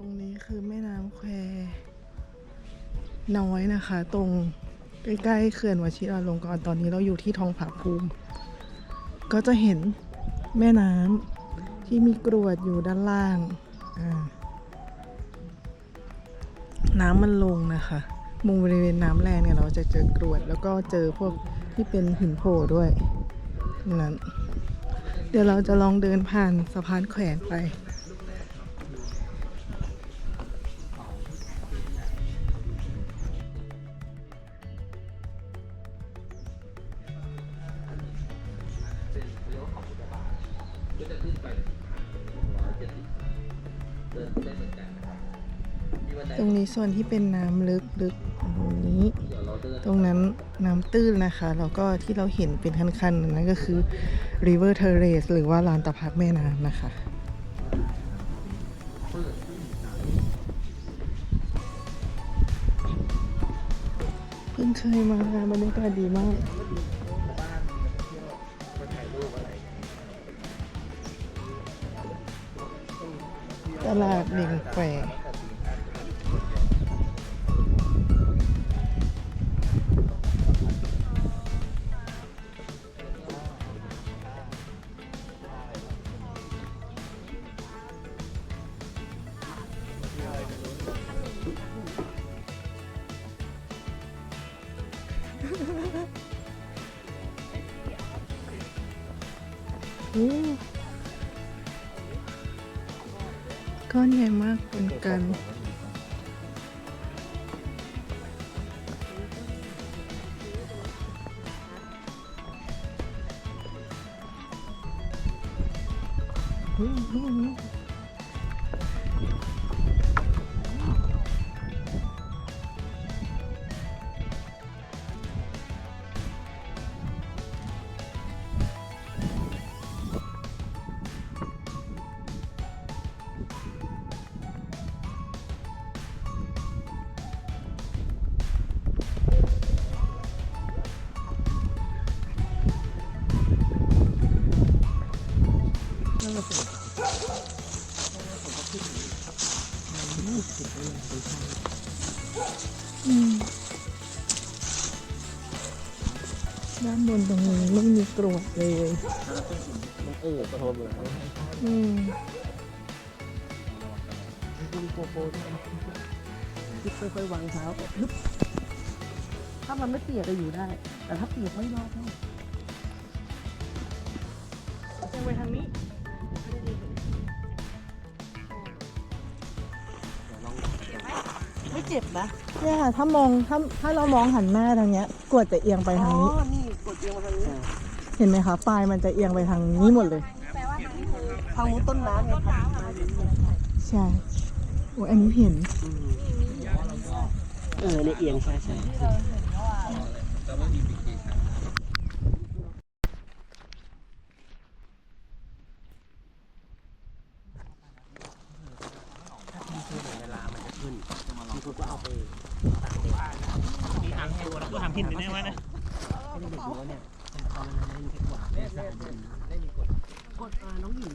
รงนี้คือแม่น้ำแควน้อยนะคะ ตรงใกล้ๆเขื่อนวชิราลงกรณ์ตอนนี้เราอยู่ที่ทองผาภูมิ ก็จะเห็นแม่น้ำที่มีกรวดอยู่ด้านล่างน้ำมันลงนะคะ มุมบริเวณน้ำแรงเนี่ยเราจะเจอกรวด แล้วก็เจอพวกที่เป็นหินโผล่ด้วยนั้น เดี๋ยวเราจะลองเดินผ่านสะพานแขวนไป ตรงนี้ส่วนที่เป็นน้ำลึกลึกตรงนี้ตรงนั้นน้ำตื้นนะคะ แล้วก็ที่เราเห็นเป็นคันๆนั่นก็คือ river terrace หรือว่าลานตะพักแม่น้ำนะคะเพิ่งเคยมาบรรยากาศดีมาก ตลาดเลียงแฝงอู้ ก้อนใหญ่มากเหมือนกัน ด้านบนตรงนี้ไม่มีกรวดเลยเออประทษเลยอืมคุณโกโปรด้วยที่ค่อยๆวางเท้าไปฮึบถ้ามันไม่เปียกก็อยู่ได้ แต่ถ้าเปียกไม่รอดเท่ยังไปทางนี้ ไม่เจ็บนะเนี่ยค่ะถ้ามองถ้าถ้าเรามองหันหน้าทางเนี้ยกรวดจะเอียงไปทางนี้นี่กดเอียงมาทางนี้เห็นไหมคะปลายมันจะเอียงไปทางนี้หมดเลย ทางมุดต้นน้ำไงครับใช่โอ้ยอันนี้เห็น เออเนี่ยเอียงใช่ใช่ ถ้าทิ้งเพื่อเวลามันจะขึ้นบางคนก็เอาไปตากแดดมีทางตัวแล้วก็ทำหินไปได้ไหมนะไม่ได้เด็กน้อยเนี่ยเป็นตอนนั้นไม่มีแค่กว่าดไม่มีกฎกฎอ่าน้องหญิง